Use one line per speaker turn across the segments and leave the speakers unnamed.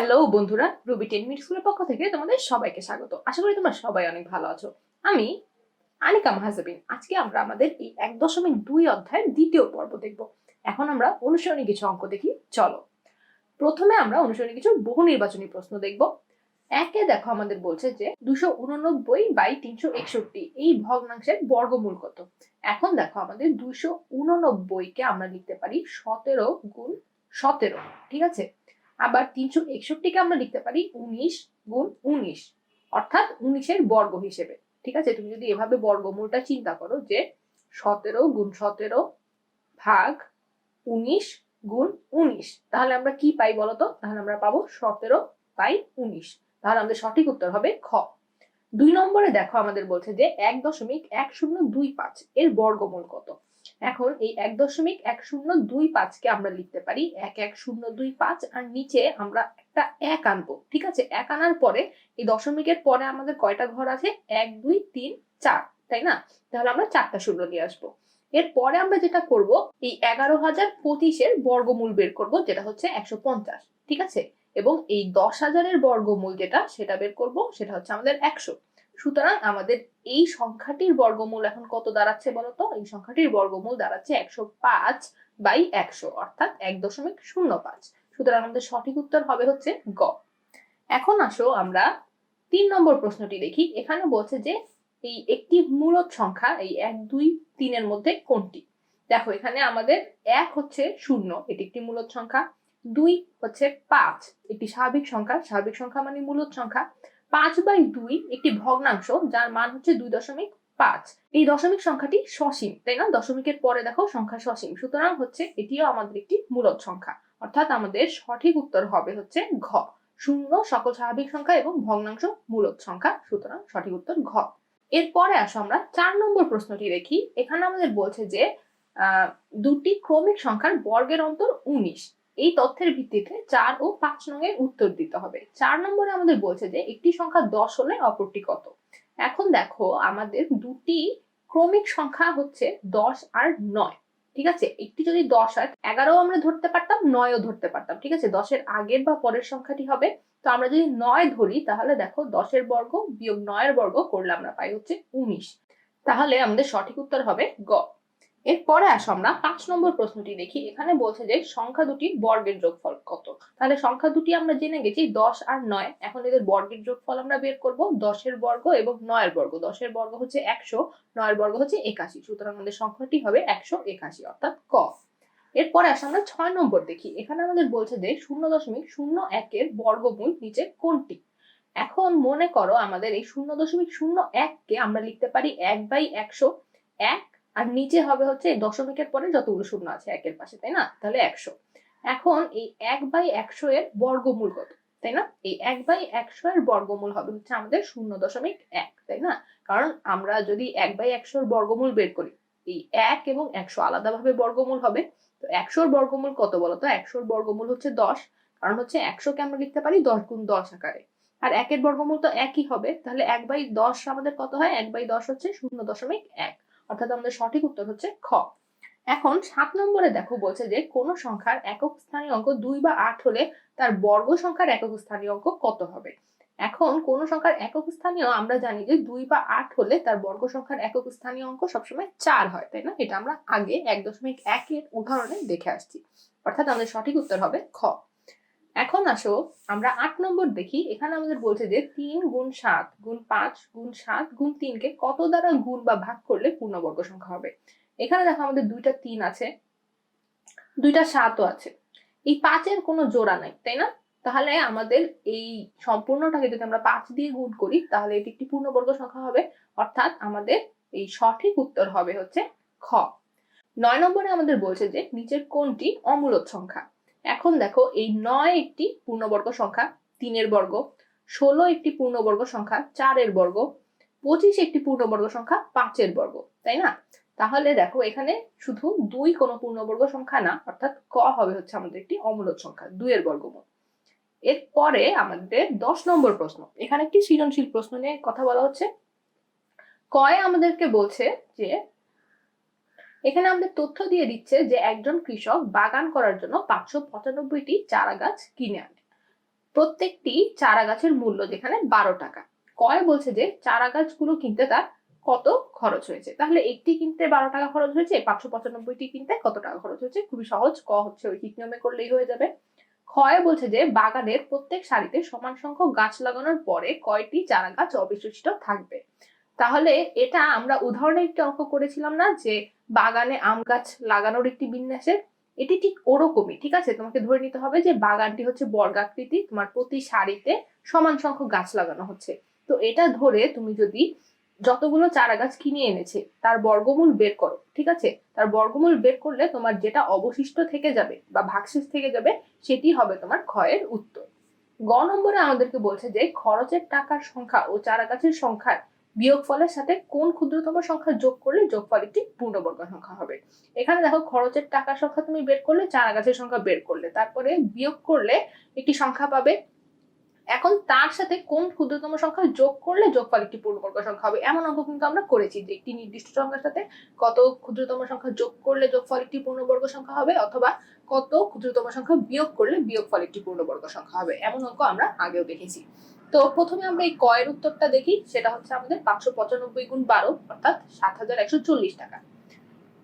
Hello বন্ধুরা Ruby ten minute স্কুলের পক্ষ থেকে তোমাদের সবাইকে স্বাগত। আশা করি তোমরা সবাই অনেক ভালো আছো। আমি আনিকা মাহাজাবিন। আজকে আমরা আমাদের এই এক দশমিক দুই অধ্যায়ের দ্বিতীয় পর্ব দেখব। এখন আমরা অনুসরণী কিছু অঙ্ক দেখি, চলো। প্রথমে আমরা অনুসরণী কিছু বহু নির্বাচনী প্রশ্ন দেখব। একে দেখো আমাদের বলছে যে দুশো উননব্বই বাই তিনশো একষট্টি, এই ভগ্নাংশের বর্গমূল কত? এখন দেখো আমাদের দুশো উননব্বইকে আমরা লিখতে পারি সতেরো গুণ সতেরো, ঠিক আছে? আবার তিনশো একষট্টিকে আমরা লিখতে পারি উনিশ গুণ উনিশ, অর্থাৎ উনিশের বর্গ হিসেবে। ঠিক আছে? তুমি যদি এভাবে বর্গমূলটা চিন্তা করো যে সতেরো গুণ সতেরো ভাগ উনিশ গুণ উনিশ, তাহলে আমরা কি পাই বলতো? তাহলে আমরা পাবো সতেরো বাই উনিশ। তাহলে আমাদের সঠিক উত্তর হবে খ। দুই নম্বরে দেখো আমাদের বলছে যে এক দশমিক এক শূন্য দুই পাঁচ এর বর্গমূল কত? এখন এই এক দশমিক এক শূন্য দুই পাঁচকে আমরা লিখতে পারি এক এক শূন্য দুই পাঁচ আর নিচে আমরা একটা এক আনব, ঠিক আছে? এক আনার পরে এই দশমিকের পরে আমাদের কয়টা ঘর আছে? এক, দুই, তিন, চার, তাই না? তাহলে আমরা চারটা শূন্য নিয়ে আসব। এরপরে আমরা যেটা করব, এই এগারো হাজার পঁচিশের বর্গমূল বের করব, যেটা হচ্ছে একশো পঞ্চাশ, ঠিক আছে? এবং এই দশ হাজারের বর্গমূল যেটা, সেটা বের করব, সেটা হচ্ছে আমাদের একশো। সুতরাং আমাদের এই সংখ্যাটির বর্গমূল এখন কত দাঁড়াচ্ছে বলতো? এই সংখ্যাটির বর্গমূল দাঁড়াচ্ছে একশো পাঁচ বাই একশো, অর্থাৎ এক দশমিক শূন্য পাঁচ। সুতরাং আমাদের সঠিক উত্তর হবে হচ্ছে গ। এখন আসো আমরা তিন নম্বর প্রশ্নটি দেখি। এখানে বলছে যে এই একটি মূলত সংখ্যা এই এক, দুই, তিনের মধ্যে কোনটি? দেখো এখানে আমাদের এক হচ্ছে শূন্য, এটি একটি মূলত সংখ্যা। দুই হচ্ছে পাঁচ একটি স্বাভাবিক সংখ্যা। স্বাভাবিক সংখ্যা মানে মূলত সংখ্যা। পাঁচ বাই দুই একটি ভগ্নাংশ, যার মান হচ্ছে দুই দশমিক পাঁচ। এই দশমিক সংখ্যাটি সসীম, তাই না? দশমিকের পরে দেখো সংখ্যা সসীম। সুতরাং হচ্ছে এটিও আমাদের একটি মূলদ সংখ্যা। অর্থাৎ আমাদের সঠিক উত্তর হবে হচ্ছে ঘ। শূন্য সকল স্বাভাবিক সংখ্যা এবং ভগ্নাংশ মূলদ সংখ্যা, সুতরাং সঠিক উত্তর ঘ। এরপরে আসো আমরা চার নম্বর প্রশ্নটি দেখি। এখানে আমাদের বলছে যে দুটি ক্রমিক সংখ্যার বর্গের অন্তর উনিশ। এই তথ্যের ভিত্তিতে চার ও পাঁচ নঙের উত্তর দিতে হবে। চার নম্বরে আমাদের বলছে যে, একটি সংখ্যা দশ হলে অপরটি কত? এখন দেখো, আমাদের দুটি ক্রমিক সংখ্যা হচ্ছে দশ আর নয়, ঠিক আছে? একটি যদি দশ হয় এগারো আমরা ধরতে পারতাম, নয়ও ধরতে পারতাম, ঠিক আছে? দশের আগের বা পরের সংখ্যাটি হবে। তো আমরা যদি নয় ধরি, তাহলে দেখো, দশের বর্গ বিয়োগ নয়ের বর্গ করলে আমরা পাই হচ্ছে উনিশ। তাহলে আমাদের সঠিক উত্তর হবে গ। এরপরে আসো আমরা পাঁচ নম্বর প্রশ্নটি দেখি। এখানে বলছে যে সংখ্যা দুটির বর্গের যোগফল কত? তাহলে সংখ্যা দুটি আমরা জেনে গেছি, দশ আর নয়। এখন এদের বর্গের যোগফল আমরা বের করব, দশের বর্গ এবং নয়ের বর্গ। দশের বর্গ হচ্ছে একশো, নয়ের বর্গ হচ্ছে একাশি। সুতরাং আমাদের সংখ্যাটি হবে একশো একাশি, অর্থাৎ ক। এরপরে আসে আমরা ছয় নম্বর দেখি। এখানে আমাদের বলছে যে শূন্য দশমিক শূন্য একের বর্গমূল নিচে কোনটি? এখন মনে করো আমাদের এই শূন্য দশমিক শূন্য এককে আমরা লিখতে পারি এক বাই একশো। এক আর নিচে হবে হচ্ছে দশমিকের পরে যতগুলো শূন্য আছে, একের পাশে, তাই না? তাহলে একশো। এখন এই এক বাই একশো এর বর্গমূল কত, তাই না? এই এক বাই একশো এর বর্গমূল হবে হচ্ছে আমাদের শূন্য দশমিক এক, তাই না? কারণ আমরা যদি এক বাই একশোর বর্গমূল বের করি, এই এক এবং একশো আলাদাভাবে বর্গমূল হবে, তো একশোর বর্গমূল কত বলতো একশোর বর্গমূল হচ্ছে দশ, কারণ হচ্ছে একশোকে আমরা লিখতে পারি দশ গুণ দশ আকারে। আর একের বর্গমূল তো একই হবে, তাহলে এক বাই দশ আমাদের কত হয়? এক বাই দশ হচ্ছে শূন্য দশমিক এক। অর্থাৎ আমাদের সঠিক উত্তর হচ্ছে খ। এখন সাত নম্বরে দেখো বলছে যে কোন সংখ্যার একক স্থানীয় অঙ্ক দুই বা আট হলে তার বর্গ সংখ্যার একক স্থানীয় অঙ্ক কত হবে? এখন কোন সংখ্যার একক স্থানীয় আমরা জানি যে দুই বা আট হলে তার বর্গ সংখ্যার একক স্থানীয় অঙ্ক সবসময় চার হয়, তাই না? এটা আমরা আগে এক দশমিক একের উদাহরণে দেখে আসছি। অর্থাৎ আমাদের সঠিক উত্তর হবে খ। এখন আসো, আমরা আট নম্বর দেখি। এখানে আমাদের বলছে যে তিন গুণ সাত গুণ পাঁচ গুণ সাত গুণ তিনকে কত দ্বারা গুণ বা ভাগ করলে পূর্ণবর্গ সংখ্যা হবে? এখানে দেখো আমাদের দুইটা তিন আছে, দুইটা সাতও আছে। এই পাঁচের কোনো জোড়া নাই, তাই না? তাহলে আমাদের এই সম্পূর্ণটাকে যদি আমরা পাঁচ দিয়ে গুণ করি, তাহলে এটি একটি পূর্ণবর্গ সংখ্যা হবে। অর্থাৎ আমাদের এই সঠিক উত্তর হবে হচ্ছে খ। নয় নম্বরে আমাদের বলছে যে নিচের কোনটি অমূলদ সংখ্যা? এখন দেখো এই নয় একটি পূর্ণবর্গ সংখ্যা, তিনের বর্গ, ষোলো একটি পূর্ণবর্গ সংখ্যা, চারের বর্গ, পঁচিশ একটি পূর্ণবর্গ সংখ্যা, পাঁচের বর্গ, তাই না? তাহলে দেখো এখানে শুধু দুই কোনো পূর্ণবর্গ সংখ্যা না, অর্থাৎ ক হবে হচ্ছে আমাদের একটি অমূলদ সংখ্যা, দুইয়ের বর্গমূল। এরপরে আমাদের দশ নম্বর প্রশ্ন, এখানে একটি সৃজনশীল প্রশ্ন নিয়ে কথা বলা হচ্ছে। কয়ে আমাদেরকে বলছে যে এখানে আমাদের তথ্য দিয়ে দিচ্ছে যে একজন কৃষক বাগান করার জন্য পাঁচশো পঁচানব্বইটি চারা গাছ কিনে আনে। প্রত্যেকটি চারা গাছের মূল্য যেখানে বারো টাকা। কয় বলছে যে চারা গাছগুলো কিনতে তার কত খরচ হয়েছে? তাহলে একটি কিনতে বারো টাকা খরচ হয়েছে, পাঁচশো পঁচানব্বইটি কিনতে কত টাকা খরচ হয়েছে? খুবই সহজ, ক হচ্ছে ওই হিট নিয়মে করলেই হয়ে যাবে। ক্ষয় বলছে যে বাগানের প্রত্যেক সারিতে সমান সংখ্যক গাছ লাগানোর পরে কয়টি চারা গাছ অবশিষ্ট থাকবে? তাহলে এটা আমরা উদাহরণে একটি অঙ্ক করেছিলাম না যে বাগানে আম গাছ লাগানোর একটি বিন্যাসের, এটি ঠিক ওরকমই, ঠিক আছে? তোমাকে ধরে নিতে হবে যে বাগানটি হচ্ছে বর্গাকৃতি, তোমার প্রতি সারিতে সমান সংখ্যক গাছ লাগানো হচ্ছে। তো এটা ধরে তুমি যদি যতগুলো চারা গাছ কিনে এনেছে, তার বর্গমূল বের করো, ঠিক আছে? তার বর্গমূল বের করলে তোমার যেটা অবশিষ্ট থেকে যাবে বা ভাগশেষ থেকে যাবে, সেটি হবে তোমার ক্ষয়ের উত্তর। গ নম্বরে আমাদেরকে বলছে যে খরচের টাকার সংখ্যা ও চারা গাছের সংখ্যার বিয়োগফলের সাথে কোন ক্ষুদ্রতম সংখ্যা যোগ করলে যোগফল একটি পূর্ণবর্গ সংখ্যা হবে? এখানে দেখো খরচের টাকার সংখ্যা তুমি বের করলে, চারা গাছের সংখ্যা বের করলে। তারপরে বিয়োগ করলে একটি সংখ্যা পাবে। এখন তার সাথে কোন ক্ষুদ্রতম সংখ্যা যোগ করলে যোগফল একটি পূর্ণবর্গ সংখ্যা হবে? এমন অঙ্ক কিন্তু আমরা করেছি যে একটি নির্দিষ্ট সংখ্যার সাথে কত ক্ষুদ্রতম সংখ্যা যোগ করলে যোগফল একটি পূর্ণবর্গ সংখ্যা হবে, অথবা কত ক্ষুদ্রতম সংখ্যা বিয়োগ করলে বিয়োগফল একটি পূর্ণবর্গ সংখ্যা হবে? এমন অঙ্ক আমরা আগেও দেখেছি। তো প্রথমে আমরা এই কয়ের উত্তরটা দেখি, সেটা হচ্ছে আমাদের পাঁচশো পঁচানব্বই গুণ বারো, অর্থাৎ সাত হাজার একশো চল্লিশ টাকা।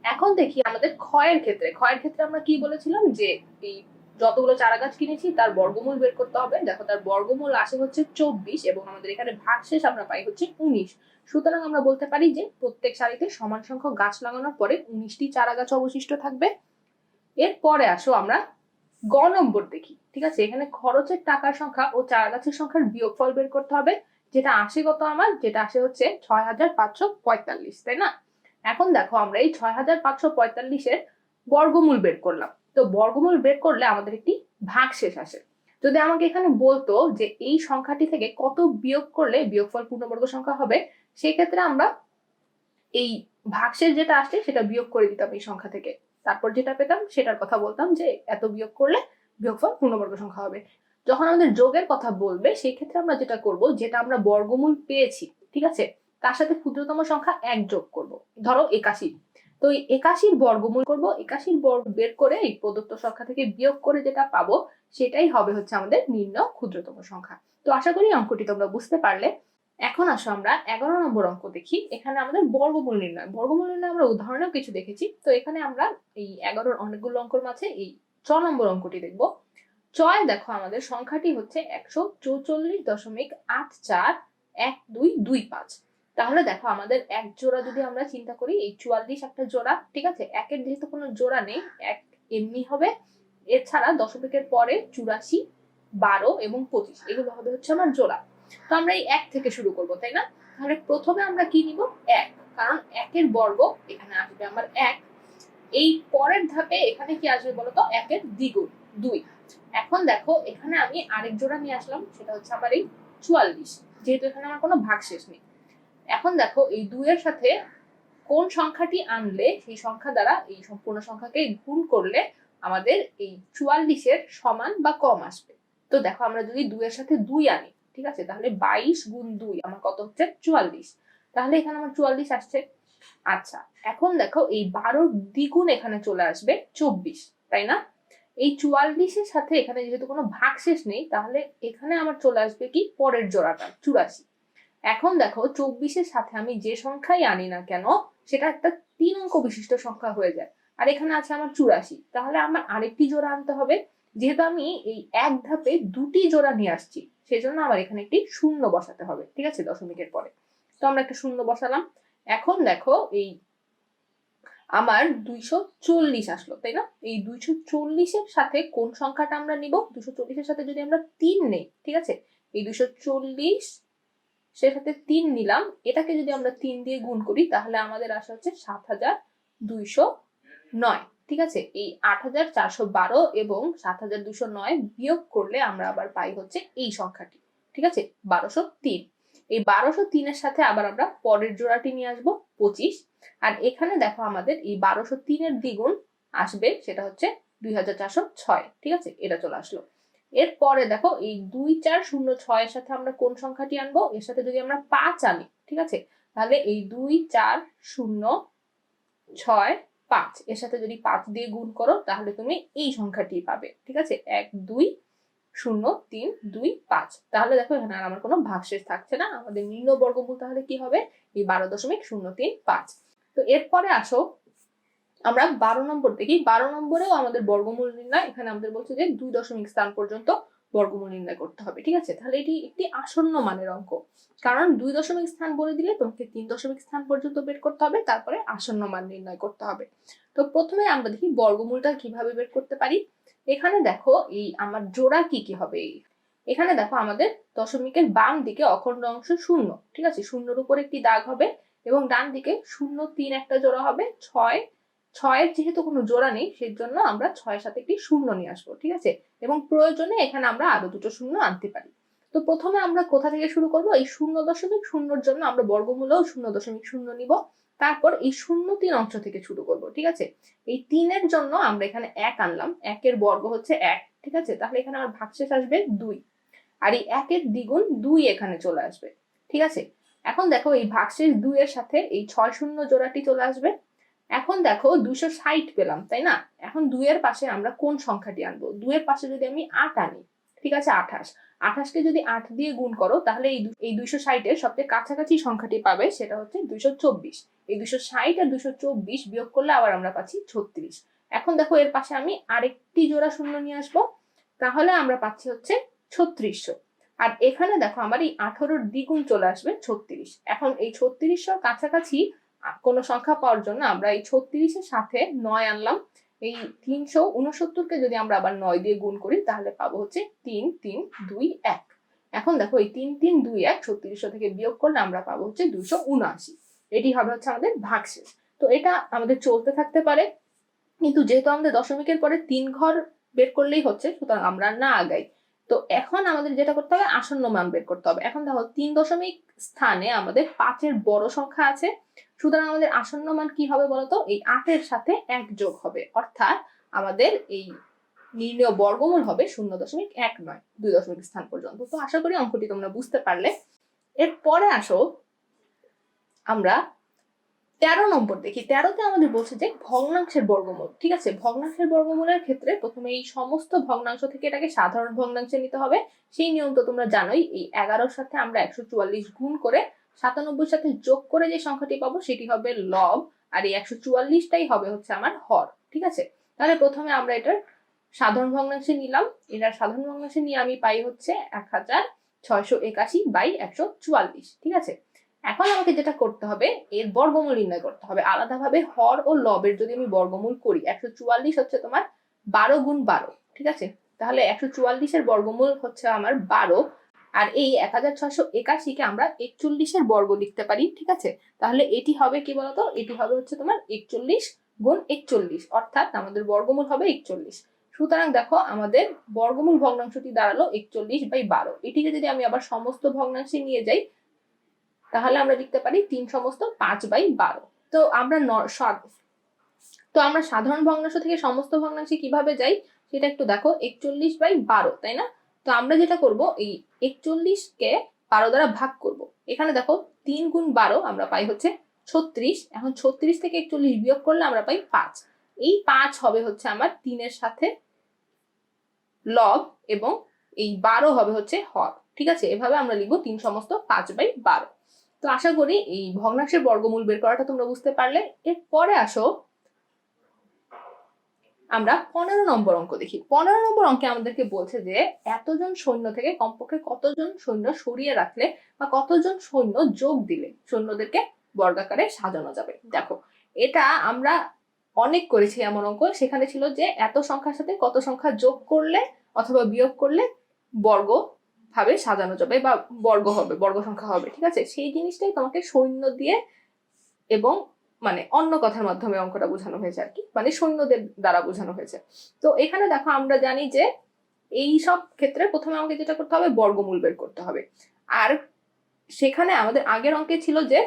এখন দেখি আমাদের ক্ষয়ের ক্ষেত্রে। ক্ষয়ের ক্ষেত্রে আমরা কি বলেছিলাম? যে এই যতগুলো চারা গাছ কিনেছি, তার বর্গমূল বের করতে হবে। দেখো, তার বর্গমূল আসে হচ্ছে চব্বিশ এবং আমাদের এখানে ভাগশেষ আমরা পাই হচ্ছে উনিশ। সুতরাং আমরা বলতে পারি যে প্রত্যেক সারিতে সমান সংখ্যক গাছ লাগানোর পরে উনিশটি চারা গাছ অবশিষ্ট থাকবে। এরপরে আসো আমরা গ নম্বর দেখি। ঠিক আছে? এখানে খরচের টাকার সংখ্যা ও চারা গাছের সংখ্যার বিয়োগফল বের করতে হবে, যেটা আসে কত আমার? যেটা আসে হচ্ছে ছয় হাজার পাঁচশো পঁয়তাল্লিশ, তাই না? এখন দেখো আমরা এই ছয় হাজার পাঁচশো পঁয়তাল্লিশের বর্গমূল বের করলাম। তো বর্গমূল বের করলে আমাদের একটি ভাগ শেষ আসে। যদি আমাকে এখানে বলতো যে এই সংখ্যাটি থেকে কত বিয়োগ করলে বিয়োগফল পূর্ণবর্গ সংখ্যা হবে সেই ক্ষেত্রে আমরা এই ভাগশেষ যেটা আসছে সেটা বিয়োগ করে দিতাম এই সংখ্যা থেকে। তারপর যেটা পেতাম সেটার কথা বলতাম যে এত বিয়োগ করলে বিয়োগফল পূর্ণবর্গ সংখ্যা হবে। যখন আমাদের যোগের কথা বলবে সেই ক্ষেত্রে আমরা যেটা করব, যেটা আমরা বর্গমূল পেয়েছি, ঠিক আছে? তার সাথে ক্ষুদ্রতম সংখ্যা এক যোগ করব। ধরো একাশি। তো এই একাশির বর্গমূল করব, একাশির বর্গ বের করে এই প্রদত্ত সংখ্যা থেকে বিয়োগ করে যেটা পাবো, সেটাই হবে হচ্ছে আমাদের নিম্ন ক্ষুদ্রতম সংখ্যা। তো আশা করি অঙ্কটি তোমরা বুঝতে পারলে। এখন আসো আমরা এগারো নম্বর অঙ্ক দেখি। এখানে আমাদের বর্গমূল নির্ণয়। বর্গমূল নির্ণয় আমরা উদাহরণেও কিছু দেখেছি। তো এখানে আমরা এই এগারোর অনেকগুলো অঙ্কর মাঝে এই ছ নম্বর অঙ্কটি দেখব। চয় দেখো, আমাদের সংখ্যাটি হচ্ছে একশো চৌচল্লিশ দশমিক আট চার এক দুই দুই পাঁচ। তাহলে দেখো, আমাদের এক জোড়া যদি আমরা চিন্তা করি, এই চুয়াল্লিশ একটা জোড়া, ঠিক আছে? একের যেহেতু কোনো জোড়া নেই, এক এমনি হবে। এছাড়া দশমিকের পরে চুরাশি, বারো এবং পঁচিশ, এগুলো হবে হচ্ছে আমার জোড়া। তো আমরা এই এক থেকে শুরু করব, তাই না? তাহলে প্রথমে আমরা কি নিব? এক, কারণ একের বর্গ এখানে আসবে আমার এক। এই পরের ধাপে এখানে কি আসবে বলতো? একের দ্বিগুণ, দুই এখন দেখো, এখানে আমি আরেক জোড়া নিয়ে আসলাম, সেটা হচ্ছে আমার এই চুয়াল্লিশ। যেহেতু এখানে আমার কোনো ভাগ শেষ নেই। এখন দেখো, এই দুইয়ের সাথে কোন সংখ্যাটি আনলে, সেই সংখ্যা দ্বারা, এই সম্পূর্ণ সংখ্যাকে গুণ করলে আমাদের এই চুয়াল্লিশের সমান বা কম আসবে। তো দেখো, আমরা যদি দুইয়ের সাথে দুই আনি, ঠিক আছে? তাহলে বাইশ গুণ দুই, আমার কত হচ্ছে? চুয়াল্লিশ। তাহলে এখানে আমার চুয়াল্লিশ আসছে। আচ্ছা এখন দেখো এই বারোর দ্বিগুণ এখানে চলে আসবে চব্বিশ, তাই না? এই চুয়াল্লিশের সাথে এখানে যেহেতু কোনো ভাগ শেষ নেই, তাহলে এখানে আমার চলে আসবে কি? পরের জোড়াটা, চুরাশি। এখন দেখো চব্বিশের সাথে আমি যে সংখ্যাই আনি না কেন, সেটা একটা তিন অঙ্ক বিশিষ্ট সংখ্যা হয়ে যায়। আর এখানে আছে আমার চুরাশি, তাহলে আমার আরেকটি জোড়া আনতে হবে। যেহেতু আমি এই এক ধাপে দুটি জোড়া নিয়ে আসছি, সেজন্য আমার এখানে একটি শূন্য বসাতে হবে, ঠিক আছে? দশমিকের পরে। তো আমরা একটা শূন্য বসালাম। এখন দেখো এই আমার দুইশো চল্লিশ আসলো, তাই না? এই দুইশো চল্লিশের সাথে কোন সংখ্যাটা আমরা নিব? দুশো চল্লিশের সাথে যদি আমরা তিন নেই, ঠিক আছে? এই দুইশো চল্লিশ সে সাথে তিন নিলাম, এটাকে যদি আমরা তিন দিয়ে গুণ করি, তাহলে আমাদের আসা হচ্ছে সাত হাজার দুইশো নয়, ঠিক আছে? এই আট হাজার চারশো বারো এবং সাত হাজার দুশো নয় বিয়োগ করলে আমরা আবার পাই হচ্ছে এই সংখ্যাটি, ঠিক আছে? বারোশো তিন। এই বারোশো তিনের সাথে আবার আমরা পরের জোড়াটি নিয়ে আসব, পঁচিশ। আর এখানে দেখো আমাদের এই বারোশো তিনের দ্বিগুণ আসবে, সেটা হচ্ছে দুই হাজার চারশো ছয়। ঠিক আছে? এটা চলে আসলো। এরপরে দেখো এই দুই চার শূন্য ছয়ের সাথে আমরা কোন সংখ্যাটি আনব? এর সাথে যদি আমরা পাঁচ আনি, ঠিক আছে? তাহলে এই দুই চার শূন্য ছয় পাঁচ। এর সাথে যদি পাঁচ দিয়ে গুণ করো, তাহলে তুমি এই সংখ্যাটি পাবে, ঠিক আছে? এক, দুই শূন্য, তিন, দুই, পাঁচ। তাহলে দেখো এখানে আর আমার কোনো ভাগশেষ থাকছে না। আমাদের নিম্ন বর্গমূল তাহলে কি হবে? এই বারো দশমিক শূন্য, তিন, পাঁচ। তো এরপরে আসো। আমরা বারো নম্বর দেখি। বারো নম্বরেও আমাদের বর্গমূল নির্ণয়। এখানে আমাদের বলছে যে দুই দশমিক স্থান পর্যন্ত বর্গমূল নির্ণয় করতে হবে। ঠিক আছে? তাহলে এটি একটি আসন্ন মানের অঙ্ক। কারণ দুই দশমিক স্থান বলে দিলে তোমাকে তিন দশমিক স্থান পর্যন্ত বের করতে হবে। তারপরে আসন্ন মান নির্ণয় করতে হবে। তো প্রথমে আমরা দেখি বর্গমূলটা কীভাবে বের করতে পারি। এখানে দেখো এই আমার জোড়া কি কি হবে? এখানে দেখো আমাদের দশমিকের বাম দিকে অখণ্ড অংশ শূন্য, ঠিক আছে? শূন্যর উপর একটি দাগ হবে এবং ডান দিকে শূন্য তিন একটা জোড়া হবে, ছয়, ছয়ের যেহেতু কোনো জোড়া নেই সেই জন্য আমরা ছয়ের সাথে একটি শূন্য নিয়ে আসব, ঠিক আছে? এবং প্রয়োজনে এখানে আমরা আরও দুটো শূন্য আনতে পারি। তো প্রথমে আমরা কোথা থেকে শুরু করব? এই শূন্য দশমিক শূন্যর জন্য আমরা বর্গমূলেও শূন্য দশমিক শূন্য নিব। তারপর এই শূন্য তিন অংশ থেকে শুরু করব, ঠিক আছে? এই তিনের জন্য আমরা এখানে এক আনলাম, একের বর্গ হচ্ছে এক, ঠিক আছে? তাহলে এখানে আমার ভাগশেষ আসবে দুই, আর এই একের দ্বিগুণ দুই এখানে চলে আসবে, ঠিক আছে? এখন দেখো এই ভাগশেষ দুইয়ের সাথে এই ছয় শূন্য জোড়াটি চলে আসবে। এখন দেখো দুশো ষাট পেলাম, তাই না? এখন দুইয়ের পাশে আমরা কোন সংখ্যাটি আনব? দুইয়ের পাশে যদি আমি আট আনি, ঠিক আছে? আঠাশ, আঠাশকে যদি আট দিয়ে গুণ করো, তাহলে এই এই দুইশো ষাটের সবচেয়ে কাছাকাছি সংখ্যাটি পাবে, সেটা হচ্ছে দুইশো চব্বিশ। এই দুশো ষাট আর দুশো চব্বিশ বিয়োগ করলে আবার আমরা পাচ্ছি ছত্রিশ। এখন দেখো এর পাশে আমি আরেকটি জোড়া শূন্য নিয়ে আসব। তাহলে আমরা পাচ্ছি হচ্ছে ছত্রিশশো। আর এখানে দেখো আমার এই আঠারোর দ্বিগুণ চলে আসবে ছত্রিশ। এখন এই ছত্রিশশোর কাছাকাছি কোনো সংখ্যা পাওয়ার জন্য আমরা এই ছত্রিশের সাথে নয় আনলাম। এই তিনশো উনসত্তরকে যদি আমরা আবার নয় দিয়ে গুণ করি, তাহলে পাবো হচ্ছে তিন তিন দুই এক। এখন দেখো এই তিন তিন দুই এক ছত্রিশশো থেকে বিয়োগ করলে আমরা পাবো হচ্ছে দুশো উনআশি। এটি হবে হচ্ছে আমাদের ভাগশেষ। তো এটা আমাদের চলতে থাকতে পারে। কিন্তু যেহেতু আমাদের দশমিকের পরে তিন ঘর বের করলেই হচ্ছে, সুতরাং আমরা না আগাই। তো এখন আমাদের যেটা করতে হবে, আসন্ন মান বের করতে হবে। এখন দেখো, তিন দশমিক স্থানে আমাদের পাঁচের বড় সংখ্যা আছে। সুতরাং আমাদের আসন্ন মান কি হবে বলতো? এই আটের সাথে এক যোগ হবে। অর্থাৎ আমাদের এই নির্ণয় বর্গমূল হবে শূন্য দশমিক এক নয়, দুই দশমিক স্থান পর্যন্ত। তো আশা করি অঙ্কটি তোমরা বুঝতে পারলে। এরপরে আসো আমরা তেরো নম্বর দেখি। তেরোতে আমাদের বলছে যে ভগ্নাংশের বর্গমূল, ঠিক আছে? ভগ্নাংশের বর্গমূলের ক্ষেত্রে প্রথমে এই সমস্ত ভগ্নাংশ থেকে এটাকে সাধারণ ভগ্নাংশে নিতে হবে। সেই নিয়ম তো তোমরা জানোই, এই এগারোর সাথে আমরা একশো চুয়াল্লিশ গুণ করে সাতানব্বই সাথে যোগ করে যে সংখ্যাটি পাবো সেটি হবে লব, আর এই একশো চুয়াল্লিশটাই হবে হচ্ছে আমার হর, ঠিক আছে? তাহলে প্রথমে আমরা এটার সাধারণ ভগ্নাংশে নিলাম। এটার সাধারণ ভগ্নাংশে নিয়ে আমি পাই হচ্ছে এক হাজার ছয়শো একাশি বাই একশো চুয়াল্লিশ, ঠিক আছে? এখন আমাকে যেটা করতে হবে, এর বর্গমূল নির্ণয় করতে হবে। আলাদাভাবে হর ও লবের যদি আমি বর্গমূল করি, একশো চুয়াল্লিশ হচ্ছে তোমার বারো গুণ বারো, ঠিক আছে? তাহলে একশো চুয়াল্লিশের বর্গমূল হচ্ছে আমার বারো, আর এই এক হাজার ছশো একাশিকে আমরা একচল্লিশের বর্গ লিখতে পারি, ঠিক আছে? তাহলে এটি হবে কি বলতো? এটি হবে হচ্ছে তোমার একচল্লিশ গুণ একচল্লিশ, অর্থাৎ আমাদের বর্গমূল হবে একচল্লিশ। সুতরাং দেখো, আমাদের বর্গমূল ভগ্নাংশটি দাঁড়াল একচল্লিশ বাই বারো। এটিকে যদি আমি আবার সমস্ত ভগ্নাংশে নিয়ে যাই তাহলে আমরা লিখতে পারি তিন সমস্ত পাঁচ বাই বারো। তো আমরা তো আমরা সাধারণ ভগ্নাংশ থেকে সমস্ত ভগ্নাংশে কীভাবে যাই সেটা একটু দেখো, একচল্লিশ বাই বারো, তাই না? তো আমরা যেটা করব, এই একচল্লিশকে বারো দ্বারা ভাগ করব। এখানে দেখো তিন গুণ বারো আমরা পাই হচ্ছে ছত্রিশ, এখন ছত্রিশ থেকে একচল্লিশ বিয়োগ করলে আমরা পাই পাঁচ। এই পাঁচ হবে হচ্ছে আমার তিনের সাথে লব এবং এই বারো হবে হচ্ছে হর। ঠিক আছে? এভাবে আমরা লিখব তিন সমস্ত পাঁচ বাই বারো। তো আশা করি এই ভগ্নাংশের বর্গমূল বের করাটা তোমরা বুঝতে পারলে। এরপরে আসো। আমরা পনেরো নম্বর অঙ্ক দেখি। পনেরো নম্বর অঙ্কে আমাদেরকে বলছে যে, এতজন সৈন্য থেকে কমপক্ষে কতজন সৈন্য সরিয়ে রাখলে বা কতজন সৈন্য যোগ দিলে সৈন্যদেরকে বর্গাকারে সাজানো যাবে? দেখো, এটা আমরা অনেক করেছি এমন অঙ্ক। সেখানে ছিল যে, এত সংখ্যার সাথে কত সংখ্যা যোগ করলে অথবা বিয়োগ করলে বর্গ ভাবে সাজানো যাবে বা বর্গ হবে, বর্গ সংখ্যা হবে, ঠিক আছে? সেই জিনিসটাই তোমাকে সৈন্য দিয়ে এবং মানে অন্য কথার মাধ্যমে অঙ্কটা বোঝানো হয়েছে আর কি। মানে সৈন্যদের দ্বারা বোঝানো হয়েছে। তো এখানে দেখো আমরা জানি যে এই সব ক্ষেত্রে প্রথমে আমাকে যেটা করতে হবে, বর্গমূল বের করতে হবে। আর সেখানে আমাদের আগের অঙ্কে ছিল যে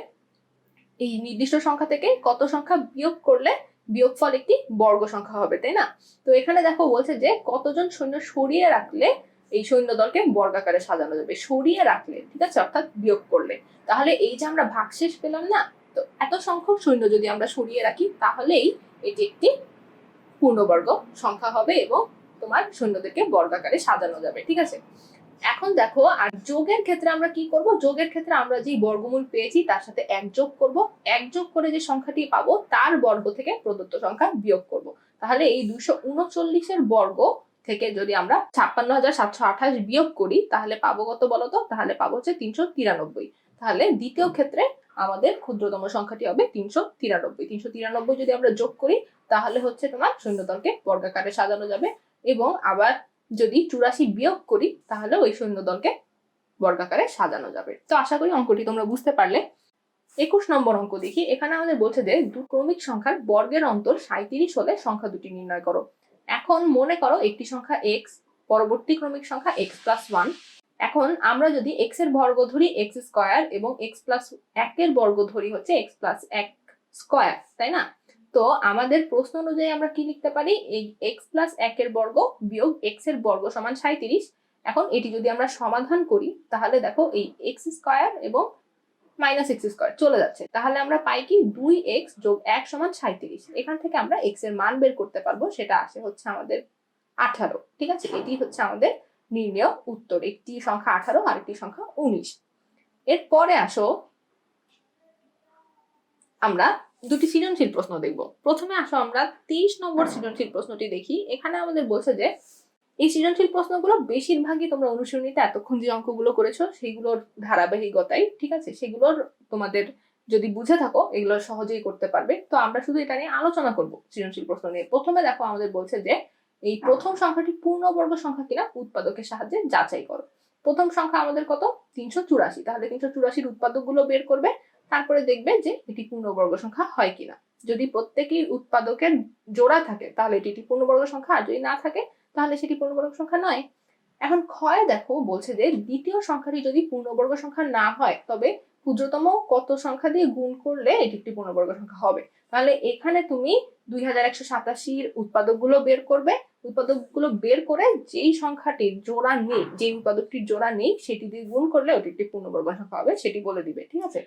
এই নির্দিষ্ট সংখ্যা থেকে কত সংখ্যা বিয়োগ করলে বিয়োগফল একটি বর্গ সংখ্যা হবে, তাই না? তো এখানে দেখো বলছে যে কতজন সৈন্য সরিয়ে রাখলে এই সৈন্য দলকে বর্গাকারে সাজানো যাবে। সরিয়ে রাখলে, ঠিক আছে? অর্থাৎ বিয়োগ করলে। তাহলে এই যে আমরা ভাগশেষ পেলাম না, তো এত সংখ্যক সৈন্য যদি আমরা সরিয়ে রাখি, তাহলেই এটি একটি পূর্ণবর্গ সংখ্যা হবে এবং তোমার সৈন্যদেরকে বর্গাকারে সাজানো যাবে, ঠিক আছে? এখন দেখো, আর যোগের ক্ষেত্রে আমরা কি করব? যোগের ক্ষেত্রে আমরা যে বর্গমূল পেয়েছি, তার সাথে এক যোগ করব। এক যোগ করে যে সংখ্যাটি পাবো, তার বর্গ থেকে প্রদত্ত সংখ্যা বিয়োগ করব। তাহলে এই দুশো উনচল্লিশের বর্গ থেকে যদি আমরা ছাপ্পান্ন হাজার সাতশো আঠাশ বিয়োগ করি, তাহলে পাবো কত বলতো? তাহলে পাবো হচ্ছে তিনশো তিরানব্বই। তাহলে দ্বিতীয় ক্ষেত্রে আমাদের ক্ষুদ্রতম সংখ্যাটি হবে তিনশো তিরানব্বই। তিনশো তিরানব্বই যদি আমরা যোগ করি, তাহলে হচ্ছে তোমার সৈন্যদলকে বর্গাকারে সাজানো যাবে এবং আবার যদি চুরাশি বিয়োগ করি, তাহলে ওই সৈন্যদলকে বর্গাকারে সাজানো যাবে। তো আশা করি অঙ্কটি তোমরা বুঝতে পারলে। একুশ নম্বর অঙ্ক দেখি। এখানে আমাদের বলছে যে ক্রমিক সংখ্যার বর্গের অন্তর সাঁত্রিশ হলে সংখ্যা দুটি নির্ণয় করো। এখন মনে করো একটি সংখ্যা এক্স পরবর্তী ক্রমিক সংখ্যা এক্স প্লাস ওয়ান এখন আমরা যদি এক্সের বর্গ ধরি এক্স স্কোয়ার এবং এক্স প্লাস একের বর্গ ধরি হচ্ছে এক্স প্লাস এক স্কোয়ার তাই না? তো আমাদের প্রশ্ন অনুযায়ী আমরা কি লিখতে পারি? এই এক্স প্লাস একের বর্গ বিয়োগ এক্সের বর্গ সমান সাঁত্রিশ এখন এটি যদি আমরা সমাধান করি, তাহলে দেখো এই এক্স স্কোয়ার এবং মাইনাস এক্স স্কোয়ার চলে যাচ্ছে। তাহলে আমরা পাই কি? দুই এক্স যোগ এক সমান সাঁত্রিশ এখান থেকে আমরা এক্সের মান বের করতে পারব, সেটা আসে হচ্ছে আমাদের আঠারো। ঠিক আছে? এটি হচ্ছে আমাদের নির্ণয় উত্তর। একটি সংখ্যা আঠারো আর একটি সংখ্যা উনিশ। এরপরে আসো, আমরা দুটি সৃজনশীল প্রশ্ন দেখব। প্রথমে আসো আমরা তেইশ নম্বর সৃজনশীল প্রশ্নটি দেখি। এখানে আমাদের বলছে যে এই সৃজনশীল প্রশ্নগুলো বেশিরভাগই তোমরা অনুশীলনীতে এতক্ষণ যে অঙ্কগুলো করেছ সেইগুলোর ধারাবাহিকতাই, ঠিক আছে? সেগুলোর তোমাদের যদি বুঝে থাকো, এগুলো সহজেই করতে পারবে। তো আমরা শুধু এটা নিয়ে আলোচনা করব সৃজনশীল প্রশ্ন নিয়ে। প্রথমে দেখো, আমাদের বলছে যে এই প্রথম সংখ্যাটি পূর্ণবর্গ সংখ্যা কিনা, উৎপাদকের সাহায্যে যাচাই করো। প্রথম সংখ্যা আমাদের কত? তিনশো চুরাশি। তাহলে তিনশো চুরাশির উৎপাদকগুলো বের করবে, তারপরে দেখবে যে এটি পূর্ণবর্গ সংখ্যা হয় কিনা। যদি প্রত্যেকই উৎপাদকের জোড়া থাকে, তাহলে এটি পূর্ণবর্গ সংখ্যা, আর যদি না থাকে তাহলে সেটি পূর্ণবর্গ সংখ্যা নয়? এখন ক্ষয় দেখো বলছে যে দ্বিতীয় সংখ্যাটি যদি পূর্ণবর্গ সংখ্যা না হয়, তবে ক্ষুদ্রতম কত সংখ্যা দিয়ে গুণ করলে এটি একটি পূর্ণবর্গ সংখ্যা হবে? তাহলে এখানে তুমি দুই হাজার একশো সাতাশির উৎপাদকগুলো বের করবে। উৎপাদকগুলো বের করে যেই সংখ্যাটির জোড়া নেই যে উৎপাদকটির জোড়া নেই, সেটি দিয়ে গুণ করলে ওটি একটি পূর্ণবর্গ সংখ্যা হবে, সেটি বলে দিবে, ঠিক আছে?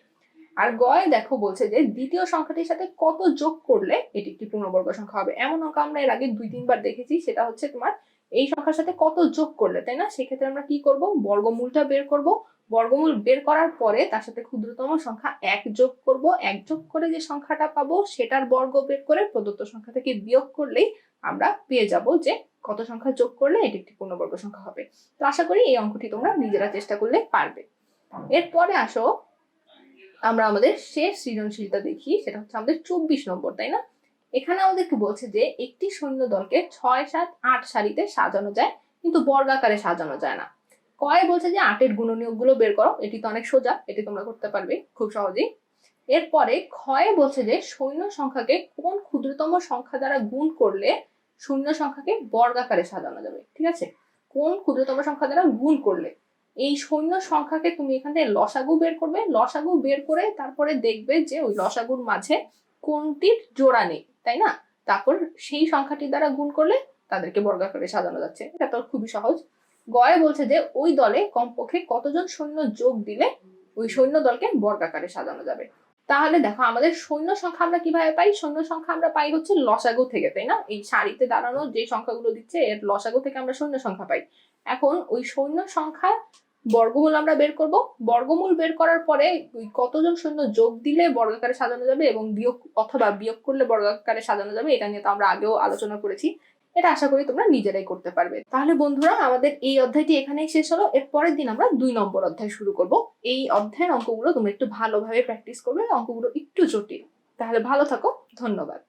আর গয় দেখো বলছে যে দ্বিতীয় সংখ্যাটির সাথে কত যোগ করলে এটি একটি পূর্ণবর্গ সংখ্যা হবে? এমন অঙ্ক আমরা এর আগে দুই, তিনবার দেখেছি, সেটা হচ্ছে তোমার এই সংখ্যার সাথে কত যোগ করলে, তাই না? সেক্ষেত্রে আমরা কি করব? বর্গমূলটা বের করব। বর্গমূল বের করার পরে তার সাথে ক্ষুদ্রতম সংখ্যা এক যোগ করব। এক যোগ করে যে সংখ্যাটা পাবো, সেটার বর্গ বের করে প্রদত্ত সংখ্যা থেকে বিয়োগ করলেই আমরা পেয়ে যাব যে কত সংখ্যা যোগ করলে এটি একটি পূর্ণবর্গ সংখ্যা হবে। তো আশা করি এই অঙ্কটি তোমরা নিজেরা চেষ্টা করলে পারবে। এরপরে আসো আমরা আমাদের শেষ সৃজনশীলতা দেখি, সেটা হচ্ছে আমাদের চব্বিশ নম্বর, তাই না? এখানে আমাদেরকে বলছে যে, একটি সৈন্য দলকে ছয়, সাত, আট সারিতে সাজানো যায়, কিন্তু বর্গাকারে সাজানো যায় না। কয় বলছে যে, আটের গুণনীয়কগুলো বের করো, এটি তো অনেক সোজা, এটি তোমরা করতে পারবে খুব সহজেই। এরপরে ক্ষয়ে বলছে যে, সৈন্য সংখ্যাকে কোন ক্ষুদ্রতম সংখ্যা দ্বারা গুণ করলে শূন্য সংখ্যাকে বর্গাকারে সাজানো যাবে? ঠিক আছে? কোন ক্ষুদ্রতম সংখ্যা দ্বারা গুণ করলে? এই সৈন্য সংখ্যাকে তুমি এখান থেকে লসাগু বের করবে। লসাগু বের করে তারপরে দেখবে যে ওই লসাগুর মাঝে কোনটির জোড়া নেই, তাই না? তারপর সেই সংখ্যাটি দ্বারা গুণ করলে তাদেরকে বর্গাকারে সাজানো যাচ্ছে। এটা তো খুবই সহজ। গয়ে বলছে যে ওই দলে কমপক্ষে কতজন সৈন্য যোগ দিলে ওই সৈন্য দলকে বর্গাকারে সাজানো যাবে? তাহলে দেখো, আমাদের সৈন্য সংখ্যা আমরা কীভাবে পাই? সৈন্য সংখ্যা আমরা পাই হচ্ছে লসাগু থেকে, তাই না? এই সারিতে দাঁড়ানো যে সংখ্যাগুলো দিচ্ছে, এর লসাগু থেকে আমরা সৈন্য সংখ্যা পাই। এখন ওই সৈন্য সংখ্যা বর্গমূল আমরা বের করব। বর্গমূল বের করার পরে ওই কতজন সৈন্য যোগ দিলে বর্গাকারে সাজানো যাবে এবং বিয়োগ অথবা বিয়োগ করলে বর্গাকারে সাজানো যাবে, এটা নিয়ে তো আমরা আগেও আলোচনা করেছি। এটা আশা করি তোমরা নিজেরাই করতে পারবে। তাহলে বন্ধুরা, আমাদের এই অধ্যায়টি এখানেই শেষ হলো। এর পরের দিন আমরা দুই নম্বর অধ্যায় শুরু করব। এই অধ্যায়ের অঙ্কগুলো তোমরা একটু ভালোভাবে প্র্যাকটিস করবে, অঙ্কগুলো একটু জটিল। তাহলে ভালো থাকো, ধন্যবাদ।